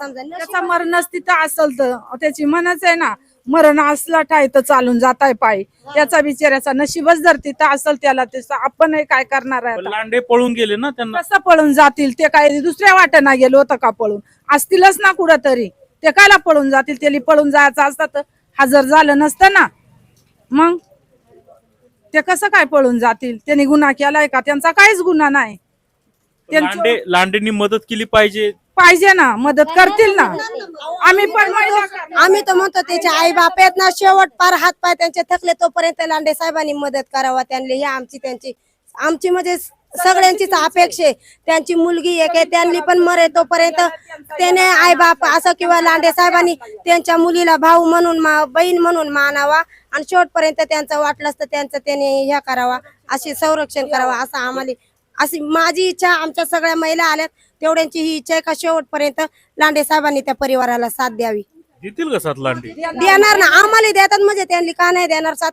समजा त्याचा मरणच तिथं असल तर त्याची म्हणच आहे ना. मरण असला ठाय तर चालून जाताय पायी. त्याचा बिचाऱ्याचा नशीबच जर तिथं असल त्याला तसं आपण काय करणार आहे आता? लांडे पळून गेले ना त्यांना? कसं पळून जातील? ते काय दुसऱ्या वाटेना गेलो होतं का पळून? असतीलच ना कुठं तरी ते कायला पळून जातील? त्याला पळून जायचं असतं तर हजर झालं नसतं ना. मग? ते कसं काय पळून जातील? त्यांनी गुन्हा केलाय का? त्यांचा काहीच गुन्हा नाही. त्यांचं- लांडे लांडेंनी मदत केली पाहिजे. पाहिजे ना मदत करतील ना. आम्ही पण आम्ही तर म्हणतो त्याचे आई बाप आहेत ना शेवट पार हात पाय त्यांचे थकले तोपर्यंत लांडे साहेबांनी मदत करावा त्यांनी ही आमची त्यांची आमची म्हणजे सगळ्यांचीच अपेक्षा आहे. त्यांची मुलगी एक आहे त्यांनी पण मरे तोपर्यंत त्याने आई बाप असं किंवा लांडे साहेबांनी त्यांच्या मुलीला भाऊ म्हणून बहीण म्हणून मानावा आणि शेवटपर्यंत त्यांचं वाटलं तर त्यांचं त्याने ह्या करावा अशी संरक्षण करावा असं आम्हाला अशी माझी इच्छा आमच्या सगळ्या महिला आल्यात तेवढ्यांची ही इच्छा आहे का शेवटपर्यंत लांडे साहेबांनी त्या परिवाराला साथ द्यावी. देतील का सात लांडे? देणार ना आम्हाला देतात म्हणजे त्यांनी का नाही देणार साथ?